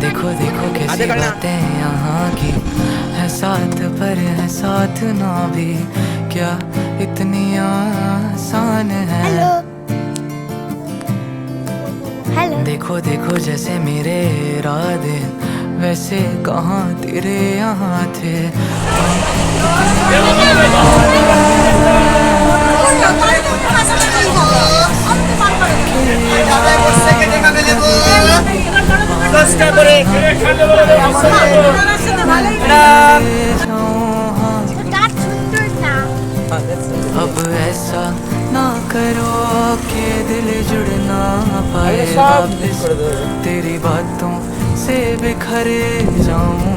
देखो देखो कैसी। बातें यहाँ की। है साथ पर है साथ ना भी। क्या इतनी आसान है? देखो देखो जैसे मेरे इरादे वैसे कहाँ तेरे यहाँ थे। দশটা করে जाऊँ हाँ তার সুন্দর না अब ऐसा ना करो कि दिल जुड़ ना पाए वापस तेरी बातों से बिखर जाऊं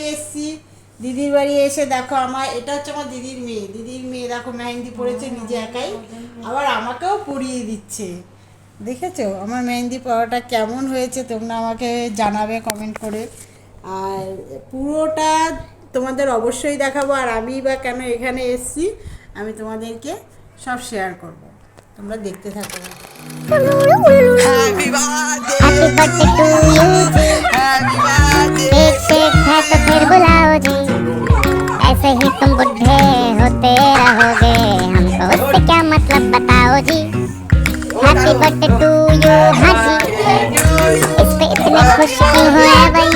বাড়ি এসেছি দিদির বাড়ি এসে দেখো আমার এটা হচ্ছে আমার দিদির মেয়ে। দিদির মেয়ে দেখো মেহেন্দি পড়েছে নিজে একাই। আবার আমাকেও পরিয়ে দিচ্ছে। দেখেছ? আমার মেহেন্দি পড়াটা কেমন হয়েছে তোমরা আমাকে জানাবে কমেন্ট করে। আর পুরোটা তোমাদের অবশ্যই দেখাবো আর আমি বা কেন এখানে এসেছি আমি তোমাদেরকে সব শেয়ার করব। তোমরা দেখতে থাকো। तो फिर बुलाओ जी। ऐसे ही तुम बुढ़े होते रहोगे। हमको उससे क्या मतलब बताओ जी? हैप्पी बर्थडे टू यू हाँ जी। इस पे इतने खुश क्यों है भाई?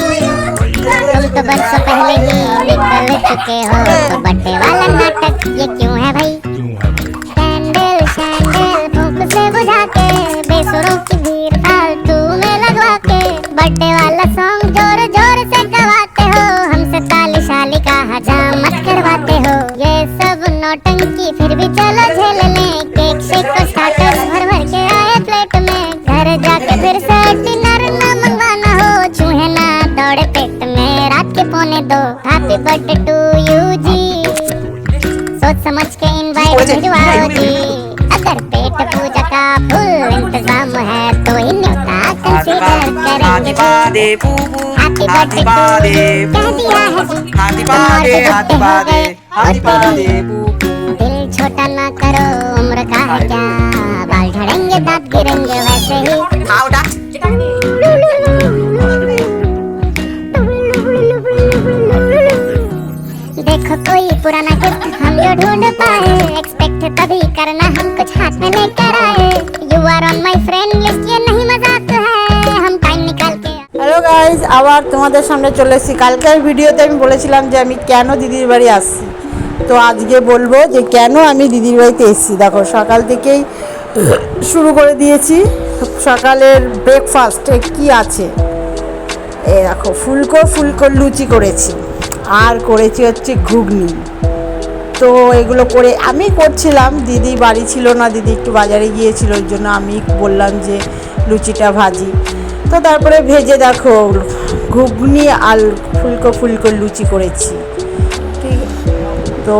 तुम तो बरसों पहले ही निकल चुके हो तो बर्थडे वाला नाटक ये क्यों नौटंकी फिर भी चलो झेल लें केक शेक को स्टार्टर्स भर भर के आए प्लेट में। घर जाके फिर से डिनर ना मंगवाना हो। चूहे ना दौड़े पेट में रात के पौने दो। हैप्पी बर्थडे टू यू जी सोच समझ के इनवाइट भिजवाओ जी अगर पेट पूजा का फुल इंतज़ाम है तो ही न्योता कंसीडर करेंगे हैप्पी बर्थडे कह दिया है हाथी बादे हाथी बादे हाथी बादे হাতি बुढ़े हो বাদে गए হাতি और বাদে तेरी পুপু दिल छोटा ना करो उम्र का है क्या बाल झड़ेंगे दांत गिरेंगे वैसे ही খাওটা देखो कोई पुराना गिफ्ट हम जो ढूंढ पाए एक्सपेक्ट तभी करना हम कुछ हाथ में लेकर आए you are on my friend list ये नहीं मजाक है हम टाइम निकाल के হ্যালো গাইজ আবার তোমাদের সামনে চলে এসেছি কালকের ভিডিওতে আমি বলেছিলাম যে আমি কেন দিদির বাড়ি আসছি তো আজকে বলব যে কেন আমি দিদির বাড়িতে এসেছি? দেখো, সকাল থেকেই শুরু করে দিয়েছি। সকালের ব্রেকফাস্টে কি আছে? এ দেখো, ফুলকো ফুলকো লুচি করেছি। আর করেছি হচ্ছে ঘুগনি। তো এগুলো করে আমি করছিলাম, দিদি বাড়ি ছিল না, দিদি একটু বাজারে গিয়েছিল, ওই জন্য আমি বললাম যে লুচিটা ভাজি। তো তারপরে ভেজে দেখো, ঘুগনি আর ফুলকো ফুলকো লুচি করেছি। তো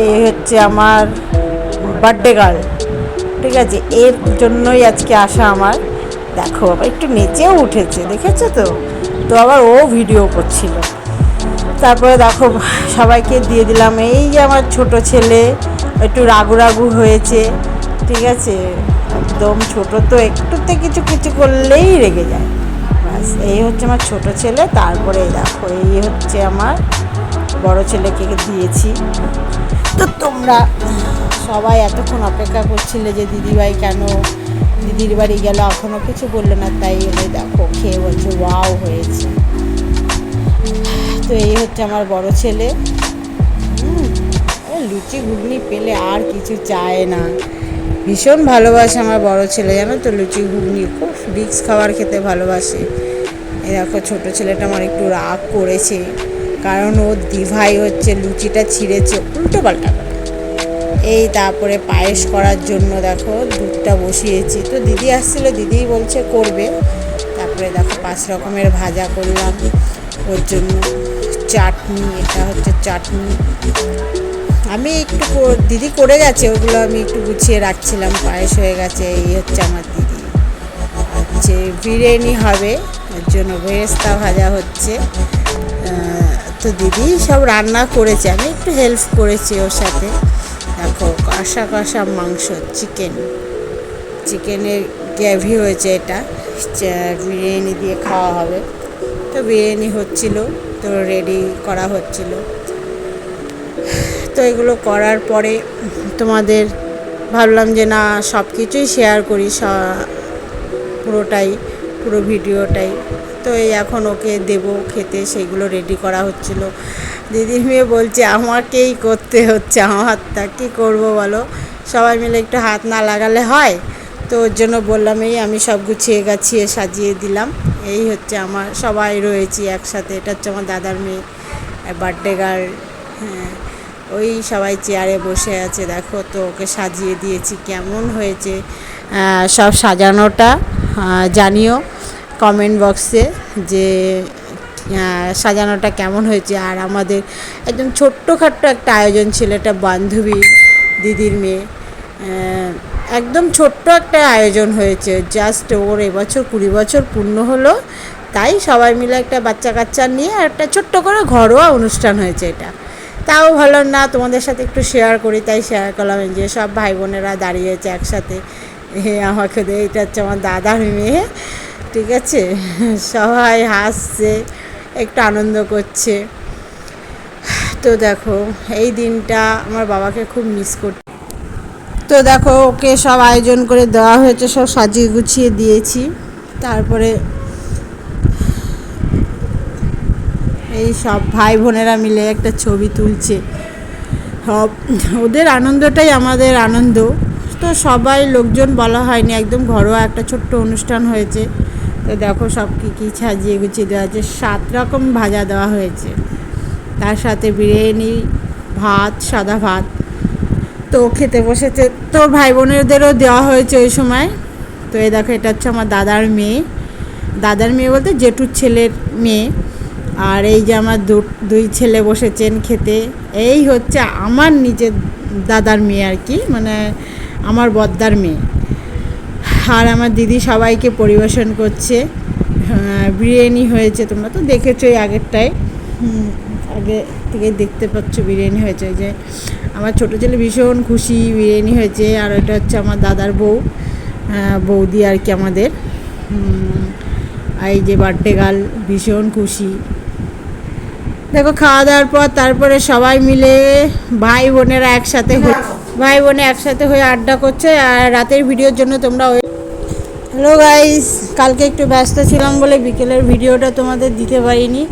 এই হচ্ছে আমার বার্থডে গার্ল ঠিক আছে? এর জন্যই আজকে আসা আমার। দেখো আবার একটু নেচেও উঠেছে, দেখেছ তো? তো আবার ও ভিডিও করছিল। তারপরে দেখো, সবাইকে দিয়ে দিলাম। এই যে আমার ছোট ছেলে, একটু রাগু রাগু হয়েছে, ঠিক আছে? একদম ছোট তো, একটুতে কিছু কিছু করলেই রেগে যায়। ব্যাস, এই হচ্ছে আমার ছোট ছেলে, তারপরে দেখো, এই হচ্ছে আমার বড় ছেলেকে দিয়েছি। তো তোমরা সবাই এতক্ষণ অপেক্ষা করছিলে যে দিদিভাই কেন দিদির বাড়ি গেল এখনও কিছু বলল না, তাই এই দেখো, খেয়ে বলছে, ওয়াও হয়েছে। তো এই হচ্ছে আমার বড় ছেলে। লুচি ঘুগনি পেলে আর কিছু চায় না। ভীষণ ভালোবাসে আমার বড় ছেলে, জানো তো, লুচি ঘুগনি। খুব রিক্স খাবার খেতে ভালোবাসে। এই দেখো, ছোটো ছেলেটা আমার একটু রাগ করেছে। কারণ ও দিভাই হচ্ছে, লুচিটা ছিঁড়েছে, উল্টো পাল্টা করে এই তারপরে পায়েস করার জন্য দেখো, দুধটা বসিয়েছি। তো দিদি আসছিল, দিদিই বলছে করবে। তারপরে দেখো পাঁচ রকমের ভাজা করলাম। ওর জন্য চাটনি, এটা হচ্ছে চাটনি। আমি একটু দিদি করে গেছে, ওগুলো আমি একটু গুছিয়ে রাখছিলাম, পায়েস হয়ে গেছে, এই হচ্ছে আমার দিদি। হচ্ছে বিরিয়ানি হবে ওর জন্য ভেস্তা ভাজা হচ্ছে। তো দিদি সব রান্না করেছে, আমি একটু হেল্প করেছি ওর সাথে। দেখো, কষা কষা মাংস চিকেন চিকেনের গ্যাভি হয়েছে এটা বিরিয়ানি দিয়ে খাওয়া হবে। তো বিরিয়ানি হচ্ছিল, তো রেডি করা হচ্ছিল। তো এগুলো করার পরে তোমাদের ভাবলাম যে না সব কিছুই শেয়ার করি পুরোটাই। পুরো ভিডিওটাই। তো এই এখন ওকে দেব খেতে সেইগুলো রেডি করা হচ্ছিল। দিদির মেয়ে বলছে, আমাকেই করতে হচ্ছে, আমার তা কী করব বলো? সবাই মিলে একটু হাত না লাগালে হয়। তো ওর জন্য বললাম, এই আমি সব গুছিয়ে গাছিয়ে সাজিয়ে দিলাম। এই হচ্ছে আমার, সবাই রয়েছি একসাথে। এটা হচ্ছে আমার দাদার মেয়ে বার্থডে গার্ল হ্যাঁ। ওই সবাই চেয়ারে বসে আছে, দেখো তো ওকে সাজিয়ে দিয়েছি, কেমন হয়েছে। সব সাজানোটা জানিও। কমেন্ট বক্সে যে সাজানোটা কেমন হয়েছে। আর আমাদের একদম ছোট্টখাট্ট একটা আয়োজন ছিল এটা বান্ধবী দিদির মেয়ে। একদম ছোট্ট একটা আয়োজন হয়েছে। জাস্ট ওর এবছর কুড়ি বছর পূর্ণ হলো। তাই সবাই মিলে একটা বাচ্চা কাচ্চা নিয়ে একটা ছোট্ট করে ঘরোয়া অনুষ্ঠান হয়েছে এটা। তাও ভালো না, তোমাদের সাথে একটু শেয়ার করি। তাই শেয়ার করলাম যে, সব ভাই বোনেরা দাঁড়িয়েছে একসাথে। আমাকে দিয়ে এটা হচ্ছে আমার দাদার মেয়ে। ঠিক আছে? সবাই হাসছে, একটু আনন্দ করছে। তো দেখো, এই দিনটা আমার বাবাকে খুব মিস করতে তো দেখো, ওকে সব আয়োজন করে দেওয়া হয়েছে, সব সাজিয়ে গুছিয়ে দিয়েছি। তারপরে এই সব ভাই বোনেরা মিলে একটা ছবি তুলছে। সব ওদের আনন্দটাই আমাদের আনন্দ। তো সবাই লোকজন বলা হয়নি, একদম ঘরোয়া একটা ছোট্ট অনুষ্ঠান হয়েছে। তো দেখো সব কী কী সাজিয়ে গুছিয়ে দেওয়া হয়েছে সাত রকম ভাজা দেওয়া হয়েছে। তার সাথে বিরিয়ানি, ভাত, সাদা ভাত। তো খেতে বসেছে। তো ভাই বোনেদেরও দেওয়া হয়েছে ওই সময়। তো এই দেখো, এটা হচ্ছে আমার দাদার মেয়ে। দাদার মেয়ে বলতে জেঠুর ছেলের মেয়ে। আর এই যে আমার দুই ছেলে বসেছেন খেতে। এই হচ্ছে আমার নিজের দাদার মেয়ে আর কি। মানে আমার বদ্দার মেয়ে। আর আমার দিদি সবাইকে পরিবেশন করছে। হ্যাঁ, বিরিয়ানি হয়েছে তোমরা তো দেখেছ এই আগেরটায় আগে থেকে দেখতে পাচ্ছ বিরিয়ানি হয়েছে যে আমার ছোটো ছেলে ভীষণ খুশি বিরিয়ানি হয়েছে আর এটা হচ্ছে আমার দাদার বউ আহ, বৌদি আর কি আমাদের। এই যে বার্থডে গার্ল ভীষণ খুশি। দেখো খাওয়া দাওয়ার পর তারপরে সবাই মিলে ভাই বোনেরা একসাথে হয়ে ভাই বোনে একসাথে হয়ে আড্ডা করছে আর রাতের ভিডিওর জন্য তোমরা হ্যালো গাইস কালকে একটু ব্যস্ত ছিলাম বলে বিকেলের ভিডিওটা তোমাদের দিতে পারিনি।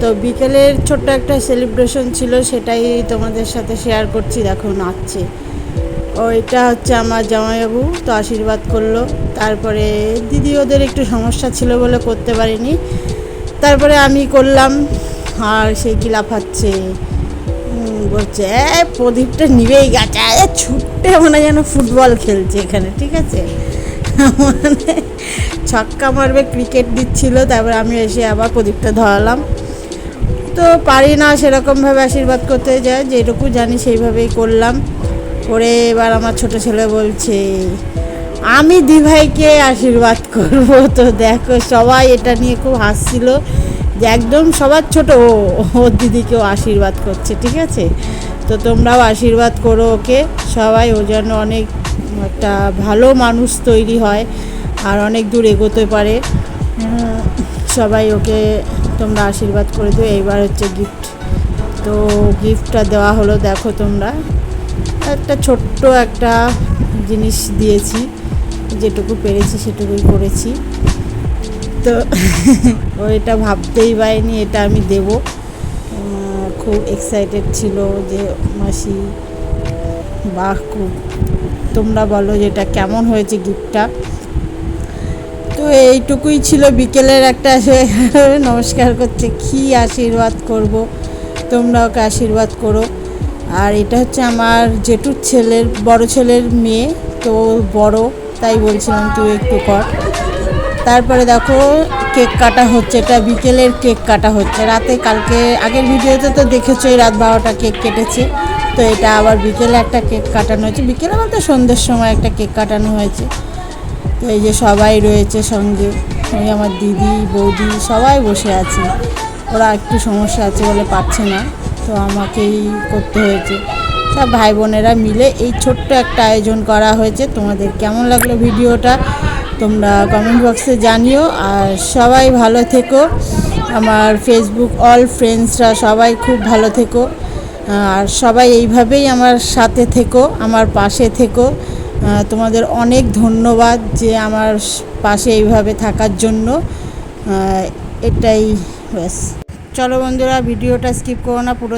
তো বিকেলের ছোট্ট একটা সেলিব্রেশন ছিল সেটাই তোমাদের সাথে শেয়ার করছি। দেখো নাচছে। ওইটা হচ্ছে আমার জামাইবাবু তো আশীর্বাদ করল। তারপরে দিদি ওদের একটু সমস্যা ছিল বলে করতে পারিনি। তারপরে আমি করলাম আর সেই কি লাফাচ্ছে বলছে "এ, প্রদীপটা নিবেই গেছে ছুটতে মনে যেন ফুটবল খেলছে এখানে ঠিক আছে? ছক্কা মারবে ক্রিকেট দিচ্ছিল, তারপর আমি এসে আবার প্রদীপটা ধরালাম। তো পারি না সেরকমভাবে আশীর্বাদ করতে যায়, যেটুকু জানি সেইভাবেই করলাম। করে এবার আমার ছোট ছেলে বলছে, আমি দিভাইকে আশীর্বাদ করব। তো দেখো, সবাই এটা নিয়ে খুব হাসছিল যে একদম সবার ছোট, ও ওর দিদিকেও আশীর্বাদ করছে, ঠিক আছে? তো তোমরাও আশীর্বাদ করো ওকে। সবাই ও যেন অনেক একটা ভালো মানুষ তৈরি হয় আর অনেক দূর এগোতে পারে। সবাই ওকে তোমরা আশীর্বাদ করে দিও। এইবার হচ্ছে গিফট তো গিফটটা দেওয়া হলো, দেখো তোমরা। একটা ছোট্ট একটা জিনিস দিয়েছি, যেটুকু পেরেছি সেটুকুই করেছি। তো ও এটা ভাবতেই পারিনি, এটা আমি দেব। খুব এক্সাইটেড ছিল যে মাসি বাহ, খুব তোমরা বলো যে এটা কেমন হয়েছে গিফটটা তো এইটুকুই ছিল বিকেলের একটা নমস্কার করছে, কি আশীর্বাদ করব তোমরা ওকে আশীর্বাদ করো। আর এটা হচ্ছে আমার জেঠুর ছেলের, বড় ছেলের মেয়ে, তো বড়, তাই বলছিলাম তুই একটু কর। তারপরে দেখো, কেক কাটা হচ্ছে, এটা বিকেলের কেক কাটা হচ্ছে। রাতে কালকে, আগের ভিডিওতে তো দেখেছ, এই রাত বারোটা কেক কেটেছে। তো এটা আবার বিকেলে একটা কেক কাটানো হয়েছে। বিকেলে বলতে সন্ধ্যের সময় একটা কেক কাটানো হয়েছে। তো এই যে সবাই রয়েছে সঙ্গে ওই আমার দিদি, বৌদি সবাই বসে আছে। ওরা একটু সমস্যা আছে বলে পাচ্ছে না, তো আমাকেই করতে হয়েছে। সব ভাই বোনেরা মিলে এই ছোট্ট একটা আয়োজন করা হয়েছে। তোমাদের কেমন লাগল ভিডিওটা তোমরা কমেন্ট বক্সে জানিও। আর সবাই ভালো থেকো। আমার ফেসবুক অল ফ্রেন্ডসরা সবাই খুব ভালো থেকো। আর সবাই এইভাবেই আমার সাথে থেকো, আমার পাশে থেকো। তোমাদের অনেক ধন্যবাদ যে আমার পাশে এইভাবে থাকার জন্য। এটাই ব্যাস। চলো বন্ধুরা, ভিডিওটা স্কিপ করো না, পুরো